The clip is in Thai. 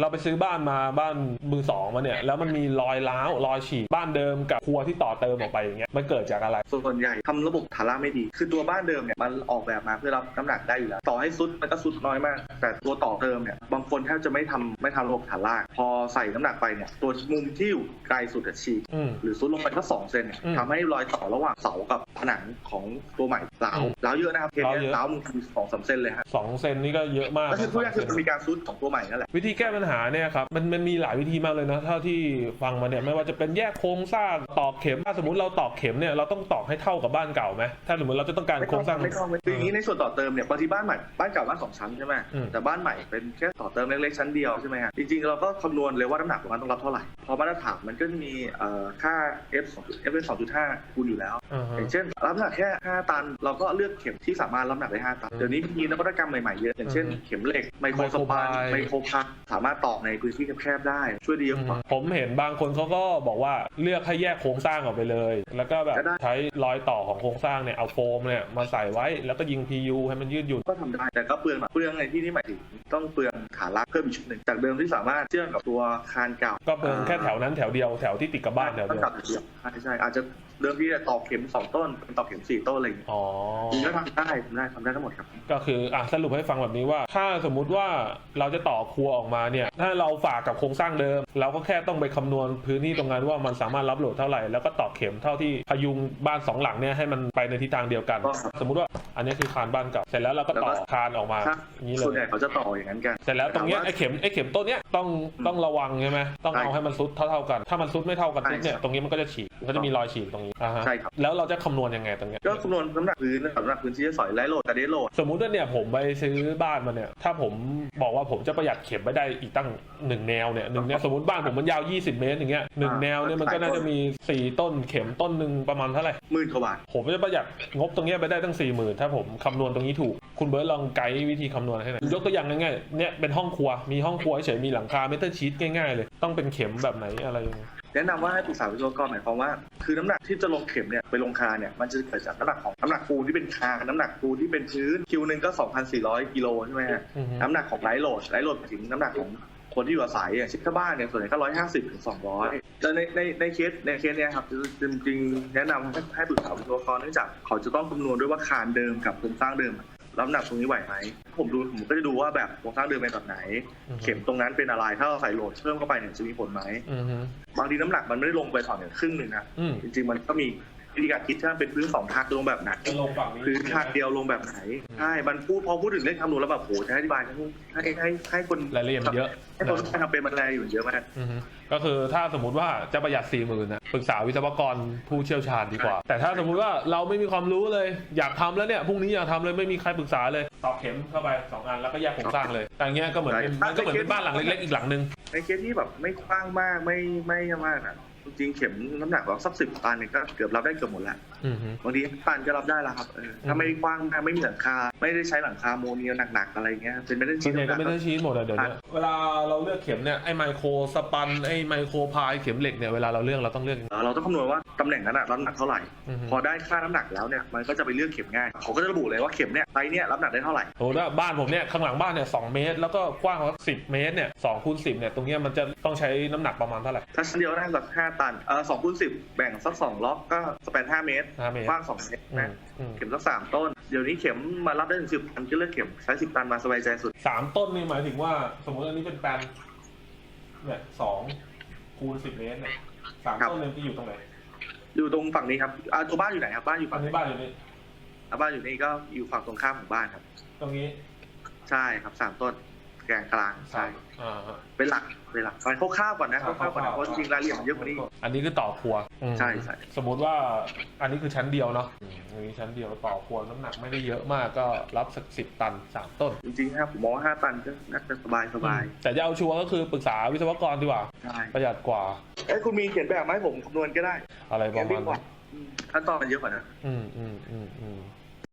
เราไปซื้อบ้านมาบ้านมือสองมาเนี่ยแล้วมันมีรอยร้าวรอยฉีกบ้านเดิมกับครัวที่ต่อเติมออกไปอย่างเงี้ยมันเกิดจากอะไร ส่วนใหญ่ทำระบบฐานรากไม่ดี คือตัวบ้านเดิมเนี่ยมันออกแบบมาเพื่อรับน้ำหนักได้อยู่แล้ว ต่อให้ซุดมันก็ซุดน้อยมาก แต่ตัวต่อเติมเนี่ยบาง คนแทบจะไม่ทำไม่ทำระบบฐานรากพอใส่น้ำหนักไปเนี่ยตัวมุมที่อยู่ไกลสุดอะฉีกอืมหรือซุดลงไปแค่สองเซนเนี่ยอืมทำให้รอยต่อระหว่างเสากับผนังของตัวใหม่ร้าวอืมร้าวเยอะนะครับเคสร้าวเนี้เยอะร้าวมันคือสองสามเซนเลยฮะสองเซนนี่ก็เยอะมากก็คือพูดนะง่ายๆคือมันมีการซุดของตัวใหม่นั่นแหละวิธีแก้ปัญหาเนี่ยครับมันมันมีหลายวิธีมากเลยนะเท่าที่ฟังมาเนี่ยไม่ว่าจะเป็นแยกโครงสร้างตอกเข็มถ้าสมมติเราตอกเข็มเนี่ยเราต้องตอกให้เท่ากับบ้านเก่าไหมถ้าสมมติเราจะต้องการไม่โครต้องงสร้างไม่ต้องไม่ต้องคืออย่างนี้ในส่วนต่อเติมเนี่ยบางทีบ้านใหม่บ้านเก่าบ้านสองชั้นใช่ไหมอืมแต่บ้านใหม่เป็นแค่ต่อเติมเล็กๆชั้นเดียวใช่ไหมฮะจริงๆเราก็คำนวณเลยว่าน้ำหนักของมันต้องรับเท่าไหร่พอมาตรฐานมันก็จะมีเอ่อค่า f 2 f 2.5คูณอยู่แล้วอ่าฮะอย่างเช่น รับน้ำหนักแค่ 5 ตัน เราก็เลือกเข็มที่สามารถรับน้ำหนักได้ 5 ตันอืมเดี๋ยวนี้มีนวัตกรรมใหม่ๆเยอะ อย่างเช่นอืมเข็มเหล็กไมโครสปายไมไมโคโครรพักสามารถตอกในพื้นที่แคบๆได้ ช่วยไดีเยอะกว่าผมเห็นบางคนเขาก็บอกว่าเลือกให้แยกโครงสร้างออกไปเลย แล้วก็แบบก็ได้ใช้รอยต่อของโครงสร้างเนี่ยเอาโฟมเนี่ยมาใส่ไว้แล้วก็ยิง PU ให้มันยืดหยุ่นก็ทำได้แต่ก็เปลืองแบบเปลืองในที่นี้หมายถึงต้องเปลืองฐานรากเพิ่มอีกชุดหนึ่งจากเดิมที่สามารถเชื่อมกับตัวคานเก่าก็เปิงแค่แถวนั้นแถวเดียวแถวที่ติดกับบ้านแถวต้อเดีงยวกลับเดียวใช่ใช่อาจจะเดิมที่จะตอกเข็มสองต้นเป็นตอกเข็มสี่ต้นอะไรอย่างเงี้ยอ๋อจริงๆก็ทำได้ทำได้ทำได้ทั้งหมดครับ ก็คืออะสรุปให้ฟังแบบนี้ว่า ถ้าสมมุติว่าเราจะต่อครัวออกมาเนี่ย ถ้าเราฝากกับโครงสร้างเดิม เราก็แค่ต้องไปคำนวณพื้นที่ตรงนั้นว่ามันสามารถรับโหลดเท่าไหร่ แล้วก็ตอกเข็มเท่าที่พยุงบ้านสองหลังเนี่ยให้มันไปในทิศทางเดียวกันก็สมมุติว่าอันนี้คือคานบ้านเก่าเสร็จแล้วเราก็ต่อแล้วก็คานออกมาถ้าอย่างนี้เลส่วนใหญ่ยเขาจะต่ออย่างนั้นกันเสร็จแล้วตรงเนี้ยแต่ว่าไอ้เข็มไอ้เข็มต้นเนี้ยต้องต้องระวังใช่ไหมต้องเอาใช่ให้มันซุดเท่าๆกัน ถ้ามันซุดไม่เท่ากันปุ๊บเนี่ยใช่ตรงนี้มันก็จะฉีกมันก็จะมีรอยฉีกตรงนี้อ่าฮะใช่ครับ แล้วเราจะคำนวณยังไงตรงเนี้ยก็คำนวณน้ำหนักพื้นน้ำหนักพื้นที่จะสอยไร้โหลดกับเดโหลด สมมุติว่าเนี่ยผมไปซื้อบ้านมาเนี่ยถ้าผมบอกว่าผมจะประหยัดเข็มไม่ได้อีกตั้งหนึ่งแนวเนี่ยหนึ่งแนวสมมติบ้านผมมันยาว 20 เมตรอย่างเงี้ยหนึ่งอ่าแนวเนี่ยมันก็น่าจะมี 4 ต้นเข็มต้นหนึ่งประมาณเท่าไหร่หมื่นกว่าบาทผมจะประหยัดงบตรงเนี้ยไปได้ตั้ง4 0,000ถ้าผมคำนวณตรงนี้ถูก คุณเบิร์ตลองไกด์วิธีคำนวณให้หน่อยยกตัวอย่างง่ายๆเนี่ยเป็นห้องครัวมีห้องครัวเฉยมีหลังคาเมทัลชีตง่ายๆเลย ต้องเป็นเข็มแบบไหนอะไรยังไงแนะนำว่าให้ปรึกษาวิศวกรหมายความว่า คือน้ำหนักที่จะลงเข็มเนี่ยไปลงคาเนี่ยมันจะเกิดจากน้ำหนักของน้ำหนักปูนที่เป็นคาน้ำหนักปูนที่เป็นพื้นคิวหนึ่งก็ 2,400กิโลใช่ไหมฮะน้ำหนักของไร้โหลดไร้โหลดถึงน้ำหนักของคนที่อยู่อาศัยอย่างช่นถ้าบ้านเนี่ยส่วนใหญ่ก็150ถึง200แต่ในในในเคสในเคสเนี่ยครับจริงๆแนะนำให้ให้ปรึกษาวิศวกรเนื่องจากเขาจะต้องคำนวณด้วยว่าคานเดิมกับโครงสร้างเดิม รับน้ำหนักตรงนี้ไหวไหมผมดูผมก็จะดูว่าแบบโครงสร้างเดิมเป็นแบบไหนเข็มตรงนั้นเป็นอะไรถ้าเราใส่โหลดเพิ่มเข้าไปเนี่ยจะมีผลไหมอือฮึบางทีน้ำหนักมันไม่ได้ลงไปฝั่งเนี่ยครึ่งหนึ่งนะอืมจริงๆมันก็มี วิธีการคิดถ้าเป็นพื้นสองทางจะลงแบบไหนจะลงฝั่งนี้พื้นทางเดียวลงแบบไหนใช่มันพูดพอพูดถึงเรื่องคำนวณแล้วแบบโหจะให้อธิบายให้ให้ให้ให้คนรายละเอียดมันเยอะให้คนที่ทำเป็นมันรายละเอียดเยอะมากอือฮึก็คือถ้าสมมุติว่าจะประหยัด4ี่หมื่นนะปรึกษาวิศวกรผู้เชี่ยวชาญดีกว่า แต่ถ้าสมมุติว่าเราไม่มีความรู้เลยอยากทำแล้วเนี่ยพรุ่งนี้อยากทำเลยไม่มีใครปรึกษาเลยตอกเข็มเข้าไปสองอันแล้วก็แยกโครงสร้างเลยแต่อย่างเงี้ยก็เหมือนเป็นมันก็เหมือนเป็นบ้านหลังเล็กๆอีกหลังนึงในเคสที่แบบไม่กว้างมากไม่ไม่มากอะจ ริงๆเข็มน้ำหนักแบบสักสิบตันเนี่ยก็เกือบรับได้เกือบหมดแล้วอือฮึบางทีตันก็รับได้แล้วครับเออถ้าไม่กว้างมากไม่มีหลังคา ไม่ได้ใช้หลังคาโมเนียหนักๆอะไรเงี้ยเป็นไม่ได้ส่ชิ้วนนใหญ่ก็ไม่ได้ชี้หมดอะเดี๋ยวนี้เวลาเราเลือกเข็มเนี่ยไอ้ไมโครสปันไอ้ไมโครพายเข็มเหล็กเนี่ยเวลาเราเลือกเราต้องเลือกยังไงเอ่อเราต้องคำนวณว่า ตำแหน่งนั้นอะรับน้ำหนักเท่าไหร่อือฮึพอได้ค่าน้ำหนักแล้วเนี่ยมันก็จะไปเลือกเข็มง่ายเขาก็จะระบุเลยว่าเข็มเนี่ยไซส์เนี่ยรับน้ำหนักได้เท่าไหร่สมมติว่าบ้านผมเนี่ยข้างหลังบ้านเนี่ยสองเมตร แล้วก็กว้างสักสิบเมตรเนี่ยสองคูณสิบเนี่ยตรงเนี้ยมันจะต้องใช้น้ำหนักประมาณเท่าไหร่ถ้าชั้นเดียวได้สักห้าตันเออสองคูณสิบแบ่งสักสองล็อกก็สเปนห้าเมตรห้าเมตรกว้างสองเมตรอืนะมอืมเข็มสักสามต้นเดี๋ยวนี้เข็มมารับได้ถึงสิบตันก็เลือกเข็มใช้สิบตันมาสบายใจสุดสามต้นนี่หมายถึงว่าสมมติอันนี้เป็นแปลนเนี่ยสองคูณสิบเมตรเนี่ยสามครับต้นเนี่ยที่อยู่ตรงไหน อยู่ตรงฝั่งนี้ครับอ่าตัวบ้านอยู่ไหนครับ บ้านอยู่อัฝั่นงนี้บ้านอยู่นี่อ่าบ้านอยู่นี่ก็อยู่ฝั่งตรงข้ามของบ้านครับ ตรงนี้ใช่ครับสามต้นแกงกลางใช่อ่าฮะเป็นหลักเป็นหลักไปคร่าวๆก่อนนะคร่าวๆก่อนนะเพราะจริงๆรายละเอียดมันเยอะกว่านี้อันนี้คือต่อครัวอืมใช่ใช่ สมมุติว่าอันนี้คือชั้นเดียวเนาะอืมอันนี้ชั้นเดียวต่อครัวน้ำหนักไม่ได้เยอะมากก็รับสักสิบตันสามต้นจริงๆครับผมมองว่าห้าตันก็น่าจะสบายสบายแต่จะเอาชัวร์ก็คือปรึกษาวิศวกรดีกว่า ใช่ประหยัดกว่า เอ้ยคุณมีเขียนแบบไหมาให้ผมคำนวณก็ได้อะไรประมาณนั้นขั้นตอนมันเยอะกว่านะ อืมอืมอืมอืม